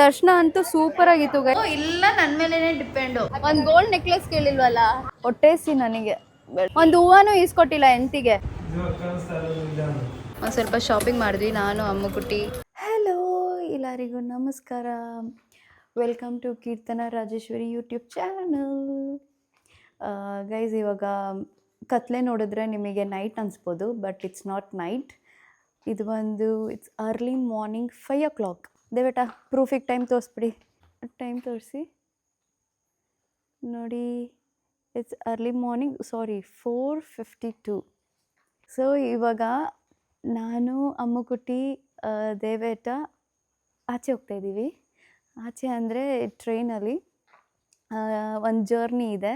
ದರ್ಶನ ಅಂತೂ ಸೂಪರ್ ಆಗಿತ್ತು. ಇಲ್ಲ ನನ್ನ ಮೇಲೇನೆ ಡಿಪೆಂಡ್ ಒಂದ್ ಗೋಲ್ಡ್ ನೆಕ್ಲೆಸ್ ಕೇಳಿಲ್ವಲ್ಲ? ಹೊಟ್ಟೆಸಿ ನನಗೆ. ಒಂದು ಹೂವನು ಈಸ್ಕೊಟ್ಟಿಲ್ಲ ಎಂತಿಗೆ ಒಂದ್ ಸ್ವಲ್ಪ ಶಾಪಿಂಗ್ ಮಾಡಿದ್ವಿ ನಾನು ಅಮ್ಮ ಕುಟ್ಟಿ. ಹಲೋ ಎಲ್ಲರಿಗೂ ನಮಸ್ಕಾರ. Welcome to Keerthana Rajeshwari YouTube channel guys ಇವಾಗ ಕತ್ಲೆ ನೋಡಿದ್ರೆ ನಿಮಗೆ ನೈಟ್ ಅನ್ಸ್ಬೋದು ಬಟ್ ಇಟ್ಸ್ ನಾಟ್ ನೈಟ್ ಇದು ಒಂದು it's early morning five o'clock ದೇವೇಟ ಪ್ರೂಫಿಗೆ ಟೈಮ್ ತೋರಿಸ್ಬಿಡಿ. ಟೈಮ್ ತೋರಿಸಿ. ನೋಡಿ it's early morning sorry four fifty two so ಇವಾಗ ನಾನು ಅಮ್ಮುಕುಟ್ಟಿ ದೇವೇಟ ಆಚೆ ಹೋಗ್ತಾ ಇದ್ದೀವಿ. ಆಚೆ ಅಂದರೆ ಟ್ರೈನಲ್ಲಿ ಒಂದು ಜರ್ನಿ ಇದೆ.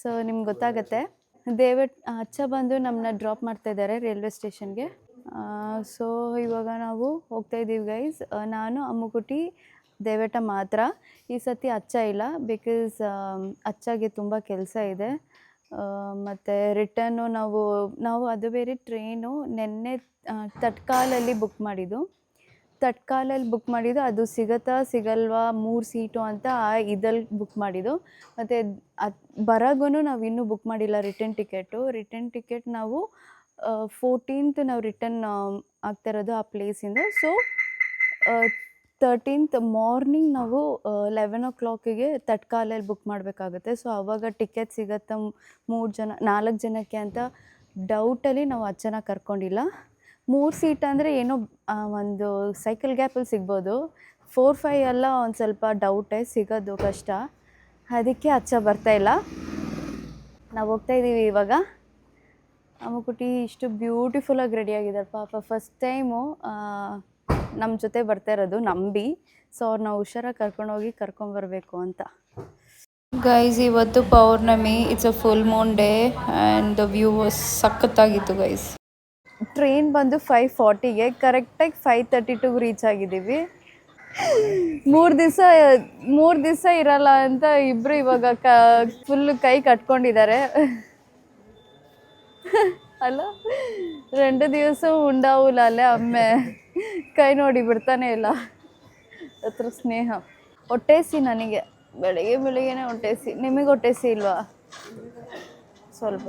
ಸೊ ನಿಮ್ಗೆ ಗೊತ್ತಾಗತ್ತೆ. ದೇವೇಟ್ ಅಚ್ಚ ಬಂದು ನಮ್ಮನ್ನ ಡ್ರಾಪ್ ಮಾಡ್ತಾ ಇದ್ದಾರೆ ರೈಲ್ವೆ ಸ್ಟೇಷನ್ಗೆ ಸೊ ಇವಾಗ ನಾವು ಹೋಗ್ತಾ ಇದ್ದೀವಿ ಗೈಸ್ ನಾನು ಅಮ್ಮುಕುಟಿ ದೇವೇಟ ಮಾತ್ರ. ಈ ಸತಿ ಅಚ್ಚ ಇಲ್ಲ ಬಿಕಾಸ್ ಅಚ್ಚಾಗೆ ತುಂಬ ಕೆಲಸ ಇದೆ. ಮತ್ತು ರಿಟರ್ನು ನಾವು ನಾವು ಅದು ಬೇರೆ ಟ್ರೈನು ನಿನ್ನೆ ತಟ್ಕಾಲಲ್ಲಿ ಬುಕ್ ಮಾಡಿದ್ದು. ತಟ್ಕಾಲಲ್ಲಿ ಬುಕ್ ಮಾಡಿದ್ದು, ಅದು ಸಿಗತ್ತಾ ಸಿಗಲ್ವಾ, ಮೂರು ಸೀಟು ಅಂತ ಆ ಇದಲ್ಲಿ ಬುಕ್ ಮಾಡಿದ್ದು. ಮತ್ತು ಅದು ಬರಗೂ ನಾವು ಇನ್ನೂ ಬುಕ್ ಮಾಡಿಲ್ಲ ರಿಟರ್ನ್ ಟಿಕೆಟು ರಿಟರ್ನ್ ಟಿಕೆಟ್ ನಾವು ಫೋರ್ಟೀನ್ತ್ ನಾವು ರಿಟರ್ನ್ ಆಗ್ತಾ ಇರೋದು ಆ ಪ್ಲೇಸಿಂದ ಸೊ ತರ್ಟೀನ್ತ್ ಮಾರ್ನಿಂಗ್ ನಾವು ಲೆವೆನ್ ಓ ಕ್ಲಾಕಿಗೆ ತಟ್ಕಾಲಲ್ಲಿ ಬುಕ್ ಮಾಡಬೇಕಾಗುತ್ತೆ. ಸೊ ಆವಾಗ ಟಿಕೆಟ್ ಸಿಗತ್ತಾ ಮೂರು ಜನ, ನಾಲ್ಕು ಜನಕ್ಕೆ ಅಂತ ಡೌಟಲ್ಲಿ ನಾವು ಅಚ್ಚನ ಕರ್ಕೊಂಡಿಲ್ಲ. ಮೂರು ಸೀಟ್ ಅಂದರೆ ಏನೋ ಒಂದು ಸೈಕಲ್ ಗ್ಯಾಪಲ್ಲಿ ಸಿಗ್ಬೋದು. ಫೋರ್ ಫೈ ಎಲ್ಲ ಒಂದು ಸ್ವಲ್ಪ ಡೌಟೇ ಸಿಗೋದು ಕಷ್ಟ. ಅದಕ್ಕೆ ಅಚ್ಚ ಬರ್ತಾ ಇಲ್ಲ. ನಾವು ಹೋಗ್ತಾ ಇದ್ದೀವಿ ಇವಾಗ. ಅಮ್ಮಕುಟಿ ಇಷ್ಟು ಬ್ಯೂಟಿಫುಲ್ಲಾಗಿ ರೆಡಿ ಆಗಿದ್ದಾರೆ ಪಾಪ. ಫಸ್ಟ್ ಟೈಮು ನಮ್ಮ ಜೊತೆ ಬರ್ತಾ ಇರೋದು ನಂಬಿ. ಸೊ ಅವ್ರನ್ನ ಹುಷಾರಾಗಿ ಕರ್ಕೊಂಡೋಗಿ ಕರ್ಕೊಂಬರ್ಬೇಕು ಅಂತ. ಗೈಸ್ ಇವತ್ತು ಪೌರ್ಣಮಿ. It's a full moon day and the view ಸಖತ್ತಾಗಿತ್ತು guys train ಬಂದು ಫೈವ್ ಫಾರ್ಟಿಗೆ ಕರೆಕ್ಟಾಗಿ ಫೈವ್ ತರ್ಟಿ ಟುಗೆ ರೀಚ್ ಆಗಿದ್ದೀವಿ. ಮೂರು ದಿವಸ ಮೂರು ದಿವಸ ಇರಲ್ಲ ಅಂತ ಇಬ್ಬರು ಇವಾಗ ಕ ಫುಲ್ ಕೈ ಕಟ್ಕೊಂಡಿದ್ದಾರೆ. ಅಲ್ಲ? ರೆಂಡು ದಿವಸವೂ ಉಂಡಾವುಲ ಅಲ್ಲೇ ಅಮ್ಮೆ ಕೈ ನೋಡಿ ಬಿಡ್ತಾನೆ ಇಲ್ಲ ಹತ್ರ ಸ್ನೇಹ ಹೊಟ್ಟೆಸಿ ನನಗೆ ಬೆಳಿಗ್ಗೆ ಬೆಳಿಗ್ಗೆನೆ ಹೊಟ್ಟೆಸಿ ನಿಮಗೆ ಹೊಟ್ಟೆಸಿ ಇಲ್ವಾ ಸ್ವಲ್ಪ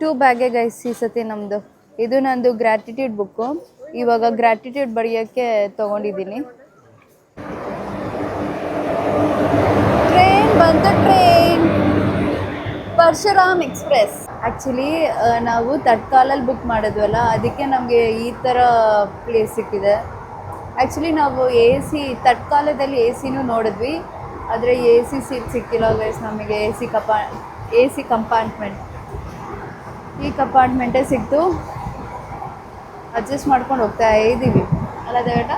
ಟೂ ಬ್ಯಾಗೆ ಗೈಸ್ ಈ ಸತಿ ನಮ್ಮದು ಇದು ನಂದು ಗ್ರ್ಯಾಟಿಟ್ಯೂಡ್ ಬುಕ್ಕು ಇವಾಗ ಗ್ರ್ಯಾಟಿಟ್ಯೂಡ್ ಬರೆಯೋಕ್ಕೆ ತೊಗೊಂಡಿದ್ದೀನಿ ಟ್ರೈನ್ ಬಂತು ಟ್ರೈನ್ ಪರಶುರಾಮ್ ಎಕ್ಸ್ಪ್ರೆಸ್. ಆ್ಯಕ್ಚುಲಿ ನಾವು ತತ್ಕಾಲಲ್ಲಿ ಬುಕ್ ಮಾಡಿದ್ವಲ್ಲ, ಅದಕ್ಕೆ ನಮಗೆ ಈ ಥರ ಪ್ಲೇಸ್ ಸಿಕ್ಕಿದೆ. ಆ್ಯಕ್ಚುಲಿ ನಾವು ಎ ಸಿ ತತ್ಕಾಲದಲ್ಲಿ ಎ ಸಿನೂ ನೋಡಿದ್ವಿ. ಆದರೆ ಎ ಸಿ ಸೀಟ್ ಸಿಕ್ಕಿಲ್ಲ ಗೈಸ್ ನಮಗೆ ಎ ಸಿ ಕಪಾ ಎ ಸಿ ಕಂಪಾರ್ಟ್ಮೆಂಟ್ ಈ ಕಂಪಾರ್ಟ್ಮೆಂಟೇ ಸಿಕ್ತು. ಅಡ್ಜಸ್ಟ್ ಮಾಡ್ಕೊಂಡು ಹೋಗ್ತಾ ಇದ್ದೀವಿ ಅಲ್ಲ ದೇವೇಟ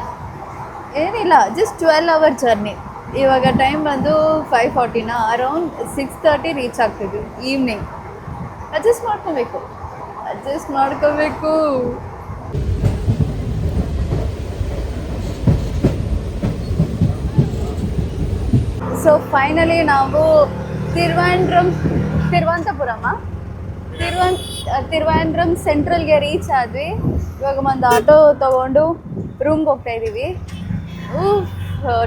ಏನಿಲ್ಲ ಜಸ್ಟ್ ಟ್ವೆಲ್ ಅವರ್ ಜರ್ನಿ ಇವಾಗ ಟೈಮ್ ಬಂದು ಫೈವ್ ಫಾರ್ಟಿನ ಅರೌಂಡ್ ಸಿಕ್ಸ್ ತರ್ಟಿ ರೀಚ್ ಆಗ್ತಿದ್ವಿ ಈವ್ನಿಂಗ್ ಅಡ್ಜಸ್ಟ್ ಮಾಡ್ಕೋಬೇಕು. ಅಡ್ಜಸ್ಟ್ ಮಾಡ್ಕೋಬೇಕು. ಸೊ ಫೈನಲಿ ನಾವು ತಿರುವಂಡ್ರಮ್ ತಿರುವಂತಪುರಮ ತಿರುವನ್ ತಿರುವಂಡ್ರಮ್ ಸೆಂಟ್ರಲ್ಗೆ ರೀಚ್ ಆದ್ವಿ. ಇವಾಗ ಒಂದು ಆಟೋ ತಗೊಂಡು ರೂಮ್ಗೆ ಹೋಗ್ತಾ ಇದ್ದೀವಿ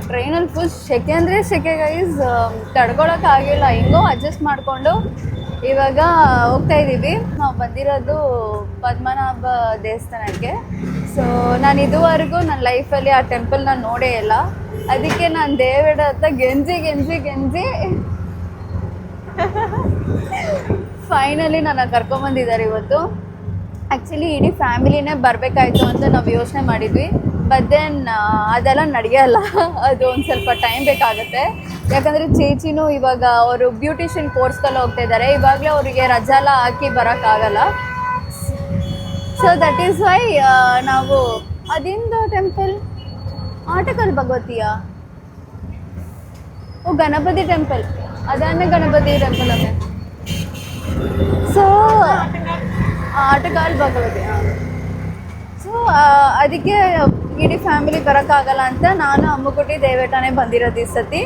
ಟ್ರೈನಲ್ಲಿ ಫುಲ್ ಸೆಕೆ ಅಂದರೆ ಸೆಕೆ ಗೈಸ್ ತಡ್ಕೊಳಕ್ಕೆ ಆಗಿಲ್ಲ. ಹೆಂಗೋ ಅಡ್ಜಸ್ಟ್ ಮಾಡಿಕೊಂಡು ಇವಾಗ ಹೋಗ್ತಾ ಇದ್ದೀವಿ ನಾವು ಬಂದಿರೋದು ಪದ್ಮನಾಭ ದೇವಸ್ಥಾನಕ್ಕೆ. ಸೊ ನಾನು ಇದುವರೆಗೂ ನನ್ನ ಲೈಫಲ್ಲಿ ಆ ಟೆಂಪಲ್ನ ನೋಡೇ ಇಲ್ಲ. ಅದಕ್ಕೆ ನಾನು ದೇವಡ ಹತ್ರ ಗೆಂಜಿ ಗೆಂಜಿ ಗೆಂಜಿ ಫೈನಲಿ ನನ್ನ ಕರ್ಕೊಂಬಂದಿದ್ದಾರೆ ಇವತ್ತು. ಆ್ಯಕ್ಚುಲಿ ಇಡೀ ಫ್ಯಾಮಿಲಿನೇ ಬರಬೇಕಾಯ್ತು ಅಂತ ನಾವು ಯೋಚನೆ ಮಾಡಿದ್ವಿ. ಬಟ್ ದೆನ್ ಅದೆಲ್ಲ ನಡೆಯಲ್ಲ ಅದು ಒಂದು ಸ್ವಲ್ಪ ಟೈಮ್ ಬೇಕಾಗುತ್ತೆ. ಯಾಕಂದರೆ ಚೇಚಿನೂ ಇವಾಗ ಅವರು ಬ್ಯೂಟಿಷಿಯನ್ ಕೋರ್ಸ್ಗೆಲ್ಲ ಹೋಗ್ತಾ ಇದ್ದಾರೆ ಇವಾಗಲೇ ಅವರಿಗೆ ರಜಾ ಎಲ್ಲ ಹಾಕಿ ಬರೋಕ್ಕಾಗಲ್ಲ ಸೊ ದಟ್ ಈಸ್ ವೈ ನಾವು ಅದಿಂದ ಟೆಂಪಲ್ ಆಟಕಲ್ ಭಗವತಿಯ? ಓ, ಗಣಪತಿ ಟೆಂಪಲ್ ಅದನ್ನೇ ಗಣಪತಿ ಟೆಂಪಲ್ ಅಂದರೆ ಸೊ ಆಟಗಾಲ್ ಭಗವತಿ ಸೊ ಅದಕ್ಕೆ ಇಡೀ ಫ್ಯಾಮಿಲಿ ಬರೋಕ್ಕಾಗಲ್ಲ ಅಂತ ನಾನು ಅಮ್ಮುಕುಟಿ ದೇವೇಟನೇ ಬಂದಿರೋದು ಈ ಸತಿ.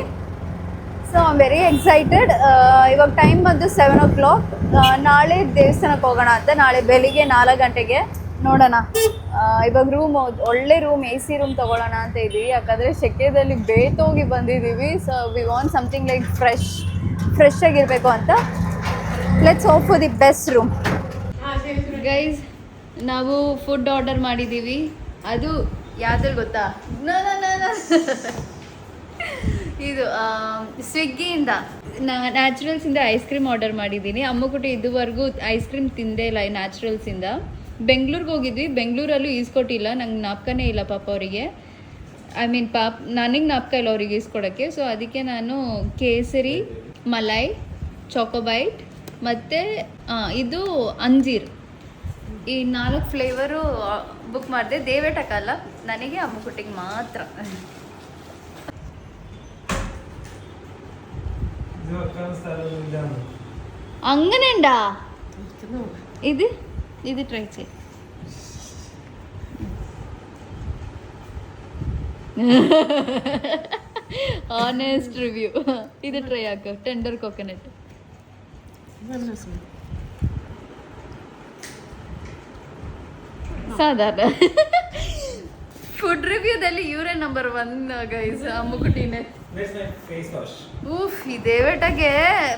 ಸೊ ಐ ವೆರಿ ಎಕ್ಸೈಟೆಡ್ ಇವಾಗ ಟೈಮ್ ಬಂದು ಸೆವೆನ್ ಓ ಕ್ಲಾಕ್ ನಾಳೆ ದೇವಸ್ಥಾನಕ್ಕೆ ಹೋಗೋಣ ಅಂತ, ನಾಳೆ ಬೆಳಿಗ್ಗೆ ನಾಲ್ಕು ಗಂಟೆಗೆ ನೋಡೋಣ. ಇವಾಗ ರೂಮ್ ಒಳ್ಳೆ ರೂಮ್ ಎ ಸಿ ರೂಮ್ ತಗೊಳ್ಳೋಣ ಅಂತ ಇದ್ದೀವಿ ಯಾಕಂದರೆ ಸೆಕೆದಲ್ಲಿ ಬೇತೋಗಿ ಬಂದಿದ್ದೀವಿ so we want something like fresh fresh ಆಗಿರಬೇಕು ಅಂತ. Let's hope for the best room guys ನಾವು ಫುಡ್ ಆರ್ಡರ್ ಮಾಡಿದ್ದೀವಿ ಅದು ಯಾವ್ದ್ರಲ್ಲಿ ಗೊತ್ತಾ? ನ- ನ- ನ- ನ. ಇದು ಸ್ವಿಗ್ಗಿಯಿಂದ. ನ್ಯಾಚುರಲ್ಸಿಂದ ಐಸ್ ಕ್ರೀಮ್ ಆರ್ಡರ್ ಮಾಡಿದ್ದೀನಿ. ಅಮ್ಮಗುಟಿ ಇದುವರೆಗೂ ಐಸ್ ಕ್ರೀಮ್ ತಿಂದೇ ಇಲ್ಲ ನ್ಯಾಚುರಲ್ಸಿಂದ. ಬೆಂಗ್ಳೂರಿಗೆ ಹೋಗಿದ್ವಿ. ಬೆಂಗಳೂರಲ್ಲೂ ಈಸ್ಕೊಟ್ಟಿಲ್ಲ. ನಂಗೆ ನಾಪ್ಕನೇ ಇಲ್ಲ ಪಾಪ ಅವರಿಗೆ. ಐ ಮೀನ್ ಪಾಪ್, ನನಗೆ ನಾಪ್ಕ ಇಲ್ಲ ಅವ್ರಿಗೆ ಈಸ್ಕೊಡೋಕ್ಕೆ. ಸೊ, ಅದಕ್ಕೆ ನಾನು ಕೇಸರಿ, ಮಲೈ, ಚಾಕೋಬೈಟ್ ಮತ್ತು ಇದು ಅಂಜೀರ್. ಈ ನಾಲ್ಕು ಫ್ಲೇವರು ಬುಕ್ ಮಾಡಿದೆ ದೇವೇಟಕ್ಕಲ್ಲ ನನಗೆ ಆ ಮುಕುಟಿಗೆ ಮಾತ್ರ అంగనండా? ఇది? ఇది ట్రై చేయి. ఆనెస్ట్ రివ్యూ ఇది ట్రై ఆక టెండర్ కోకోనట్ ಸಾಧಾರಣ ಫುಡ್ ರಿವ್ಯೂದಲ್ಲಿ ಇವರೇ ನಂಬರ್ ಒನ್ ಗೈಸ್ ಅಮ್ಮುಗುಟಿನೇ ಊಫ್ ಈ ದೇವೇಟಗೆ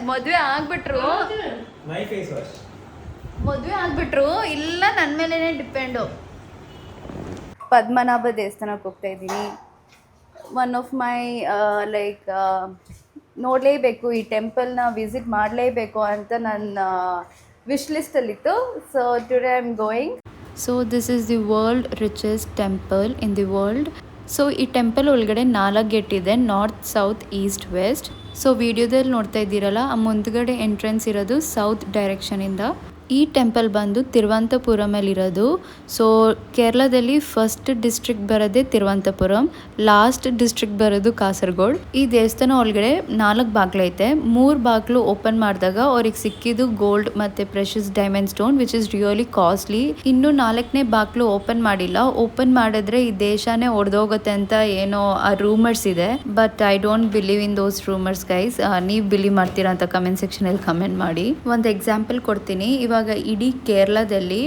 ಮದುವೆ ಆಗ್ಬಿಟ್ರು. ಮದುವೆ ಆಗ್ಬಿಟ್ರು. ಇಲ್ಲ ನನ್ನ ಮೇಲೇನೆ ಡಿಪೆಂಡು ಪದ್ಮನಾಭ ದೇವಸ್ಥಾನಕ್ಕೆ ಹೋಗ್ತಾ ಇದ್ದೀನಿ. ಒನ್ ಆಫ್ ಮೈ ಲೈಕ್ ನೋಡಲೇಬೇಕು ಈ ಟೆಂಪಲ್ನ ವಿಸಿಟ್ ಮಾಡಲೇಬೇಕು ಅಂತ ನನ್ನ wish ಲಿಸ್ಟಲ್ಲಿತ್ತು so today I am going so this is the world richest temple in the world so ಈ ಟೆಂಪಲ್ ಒಳಗಡೆ ನಾಲ್ಕು ಗೇಟ್ ಇದೆ north south east west so ವಿಡಿಯೋದಲ್ಲಿ ನೋಡ್ತಾ ಇದ್ದೀರಲ್ಲ, ಆ ಮುಂದ್ಗಡೆ ಎಂಟ್ರೆನ್ಸ್ ಇರೋದು ಸೌತ್ ಡೈರೆಕ್ಷನಿಂದ ಈ ಟೆಂಪಲ್ ಬಂದು ತಿರುವಂತಪುರಮಲ್ಲಿರೋದು ಸೊ ಕೇರಳದಲ್ಲಿ ಫಸ್ಟ್ ಡಿಸ್ಟ್ರಿಕ್ಟ್ ಬರೋದೇ ತಿರುವಂತಪುರಂ ಲಾಸ್ಟ್ ಡಿಸ್ಟ್ರಿಕ್ಟ್ ಬರೋದು ಕಾಸರಗೋಡ್. ಈ ದೇವಸ್ಥಾನ ಒಳಗಡೆ ನಾಲ್ಕು ಬಾಗ್ಲೈತೆ ಮೂರು ಬಾಗ್ಲು ಓಪನ್ ಮಾಡಿದಾಗ ಅವ್ರಿಗೆ ಸಿಕ್ಕಿದ್ದು ಗೋಲ್ಡ್ ಮತ್ತೆ precious diamond stone which is really costly ಇನ್ನು ನಾಲ್ಕನೇ ಬಾಗ್ಲು ಓಪನ್ ಮಾಡಿಲ್ಲ. ಓಪನ್ ಮಾಡಿದ್ರೆ ಈ ದೇಶನೇ ಒಡೆದೋಗುತ್ತೆ ಅಂತ ಏನೋ ಆ ರೂಮರ್ಸ್ ಇದೆ. But I don't believe in those rumours guys ನೀವು ಬಿಲೀವ್ ಮಾಡ್ತೀರಾ ಅಂತ ಕಮೆಂಟ್ ಸೆಕ್ಷನಲ್ಲಿ ಕಮೆಂಟ್ ಮಾಡಿ. ಒಂದು ಎಕ್ಸಾಂಪಲ್ ಕೊಡ್ತೀನಿ. ಇವಾಗ ಇಡೀ ಕೇರಳದಲ್ಲಿ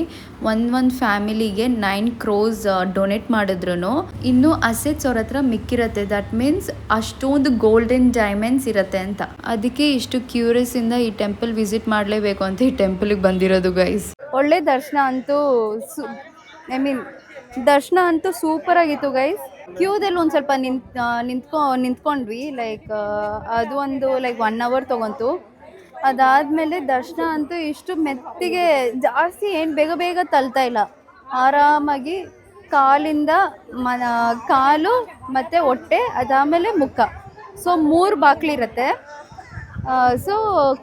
ಒಂದ್ ಒಂದು ಫ್ಯಾಮಿಲಿಗೆ ನೈನ್ ಕ್ರೋಸ್ ಡೊನೇಟ್ ಮಾಡಿದ್ರು ಇನ್ನು ಅಸೆಟ್ಸ್ ಅವ್ರ ಹತ್ರ ಮಿಕ್ಕಿರತ್ತೆ. ದಟ್ ಮೀನ್ಸ್ ಅಷ್ಟೊಂದು ಗೋಲ್ಡನ್ ಡೈಮಂಡ್ಸ್ ಇರತ್ತೆ ಅಂತ. ಅದಕ್ಕೆ ಇಷ್ಟು ಕ್ಯೂರಿಯಸ್ ಇಂದ ಈ ಟೆಂಪಲ್ ವಿಸಿಟ್ ಮಾಡಲೇಬೇಕು ಅಂತ ಈ ಟೆಂಪಲ್ಗೆ ಬಂದಿರೋದು ಗೈಸ್ ಒಳ್ಳೆ ದರ್ಶನ ಅಂತೂ ಐ ಮೀನ್ ದರ್ಶನ ಅಂತೂ ಸೂಪರ್ ಆಗಿತ್ತು ಗೈಸ್ ಕ್ಯೂದಲ್ಲಿ ಒಂದು ಸ್ವಲ್ಪ ನಿಂತ್ ನಿಂತ್ಕೊ, ನಿಂತ್ಕೊಂಡ್ವಿ. ಲೈಕ್ ಅದು ಒಂದು ಲೈಕ್ ಒನ್ ಅವರ್ ತೊಗೊಂತು. ಅದಾದಮೇಲೆ ದರ್ಶನ ಅಂತೂ ಇಷ್ಟು ಮೆತ್ತಿಗೆ ಜಾಸ್ತಿ ಏನು ಬೇಗ ಬೇಗ ತಲ್ತಾ ಇಲ್ಲ. ಆರಾಮಾಗಿ ಕಾಲಿಂದ ಮನ, ಕಾಲು ಮತ್ತು ಹೊಟ್ಟೆ, ಅದಾದಮೇಲೆ ಮುಖ. ಸೊ ಮೂರು ಬಾಕ್ಲಿರುತ್ತೆ ಸೊ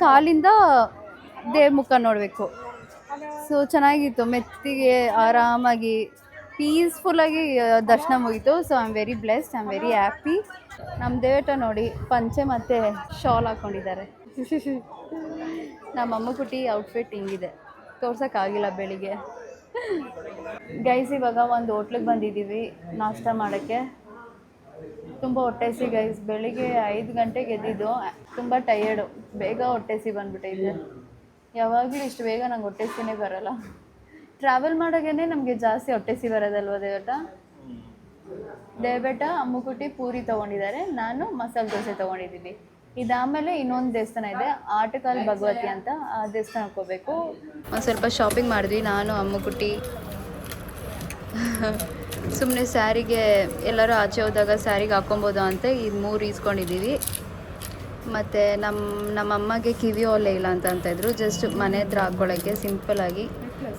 ಕಾಲಿಂದ ದೇವ್ರ ಮುಖ ನೋಡಬೇಕು. ಸೊ ಚೆನ್ನಾಗಿತ್ತು. ಮೆತ್ತಿಗೆ, ಆರಾಮಾಗಿ ಪೀಸ್ಫುಲ್ಲಾಗಿ ದರ್ಶನ ಮುಗೀತು. So I am very blessed I am very happy ನಮ್ಮ ದೇವಟ ನೋಡಿ ಪಂಚೆ ಮತ್ತು ಶಾಲ್ ಹಾಕ್ಕೊಂಡಿದ್ದಾರೆ ನಮ್ಮ ಅಮ್ಮ ಕುಟ್ಟಿ ಔಟ್ಫಿಟ್ ಹಿಂಗಿದೆ. ತೋರ್ಸೋಕ್ಕಾಗಿಲ್ಲ ಬೆಳಿಗ್ಗೆ. ಗೈಸ್ ಇವಾಗ ಒಂದು ಹೋಟ್ಲಿಗೆ ಬಂದಿದ್ದೀವಿ ನಾಷ್ಟ ಮಾಡೋಕ್ಕೆ. ತುಂಬ ಹೊಟ್ಟೆಸಿ ಗೈಸ್ ಬೆಳಿಗ್ಗೆ ಐದು ಗಂಟೆಗೆ ಎದ್ದಿದ್ದು. ತುಂಬ ಟಯರ್ಡು ಬೇಗ ಹೊಟ್ಟೆಸಿ ಬಂದ್ಬಿಟ್ಟಿದೆ ಯಾವಾಗಲೂ ಇಷ್ಟು ಬೇಗ ನಂಗೆ ಹೊಟ್ಟೆಸಿನೇ ಬರಲ್ಲ. ಟ್ರಾವೆಲ್ ಮಾಡೋಗೇನೆ ನಮಗೆ ಜಾಸ್ತಿ ಹೊಟ್ಟೆಸಿ ಬರೋದಲ್ವ ದೇವಟ ದೇವಟ ಅಮ್ಮುಕುಟಿ ಪೂರಿ ತೊಗೊಂಡಿದ್ದಾರೆ. ನಾನು ಮಸಾಲೆ ದೋಸೆ ತೊಗೊಂಡಿದ್ದೀವಿ ಇದಾದಮೇಲೆ ಇನ್ನೊಂದು ದೇವಸ್ಥಾನ ಇದೆ ಆಟಕಾಲ್ ಭಗವತಿ ಅಂತ ಆ ದೇವಸ್ಥಾನಕ್ಕೆ ಹೋಗ್ಬೇಕು. ಒಂದು ಸ್ವಲ್ಪ ಶಾಪಿಂಗ್ ಮಾಡಿದ್ವಿ ನಾನು ಅಮ್ಮ ಕುಟ್ಟಿ. ಸುಮ್ಮನೆ ಸ್ಯಾರಿಗೆ ಎಲ್ಲರೂ ಆಚೆ ಹೋದಾಗ ಸ್ಯಾರಿಗೆ ಹಾಕೊಬೋದು ಅಂತ ಈ ಮೂರು ಈಸ್ಕೊಂಡಿದ್ದೀವಿ. ಮತ್ತು ನಮ್ಮ ನಮ್ಮ ಅಮ್ಮಗೆ ಕಿವಿ ಓಲೆ ಇಲ್ಲ ಅಂತ ಅಂತ ಇದ್ರು ಜಸ್ಟ್ ಮನೆ ಹತ್ರ ಹಾಕ್ಕೊಳ್ಳೋಕ್ಕೆ ಸಿಂಪಲ್ಲಾಗಿ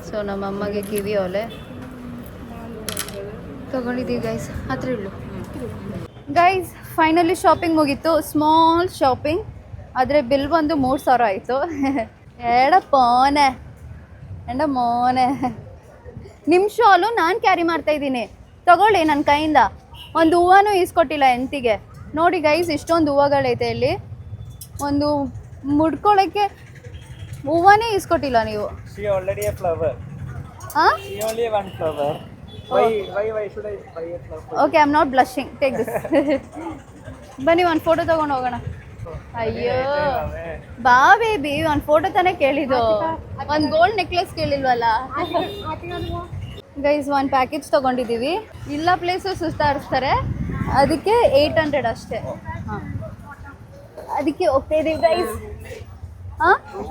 ಸೊ ನಮ್ಮ ಅಮ್ಮಗೆ ಕಿವಿ ಓಲೆ ತೊಗೊಂಡಿದ್ದೀವಿ ಗೈಸ್ ಹತ್ರ ಇಳ್ಳು ಗೈಸ್ ಫೈನಲಿ ಶಾಪಿಂಗ್ ಮುಗೀತು. ಸ್ಮಾಲ್ ಶಾಪಿಂಗ್ ಆದರೆ ಬಿಲ್ ಬಂದು ಮೂರು ಸಾವಿರ ಆಯಿತು. ಎಡ ಪೋನೆ. ಎಂಡ ಮೋನೆ. ನಿಮ್ಮ ಶಾಲು ನಾನು ಕ್ಯಾರಿ ಮಾಡ್ತಾ ಇದ್ದೀನಿ. ತಗೊಳ್ಳಿ ನನ್ನ ಕೈಯಿಂದ. ಒಂದು ಹೂವನೂ ಈಸ್ಕೊಟ್ಟಿಲ್ಲ ಎಂತಿಗೆ ನೋಡಿ ಗೈಸ್ ಇಷ್ಟೊಂದು ಹೂವುಗಳೈತೆ ಇಲ್ಲಿ. ಒಂದು ಮುಡ್ಕೊಳ್ಳೋಕ್ಕೆ ಹೂವನೇ ಈಸ್ಕೊಟ್ಟಿಲ್ಲ ನೀವು. Okay I am not blushing take this ಬನ್ನಿ, ಒಂದು ಫೋಟೋ ತಗೊಂಡು ಹೋಗೋಣ. ಅಯ್ಯೋ. ಬಾ ಬೇಬಿ ಒಂದು ಫೋಟೋ ತಾನೇ ಕೇಳಿದ್ದು. ಒಂದು ಗೋಲ್ಡ್ ನೆಕ್ಲೆಸ್ ಕೇಳಿಲ್ವಲ್ಲ? ಗೈಸ್ ಒಂದು ಪ್ಯಾಕೇಜ್ ತಗೊಂಡಿದ್ದೀವಿ. ಇಲ್ಲ ಪ್ಲೇಸು ಸುಸ್ತಾಡಿಸ್ತಾರೆ ಅದಕ್ಕೆ ಏಯ್ಟ್ ಹಂಡ್ರೆಡ್ ಅಷ್ಟೇ. ಅದಕ್ಕೆ ಹೋಗ್ತಾ ಇದೀವಿ ಗೈಸ್ ಹಾಂ?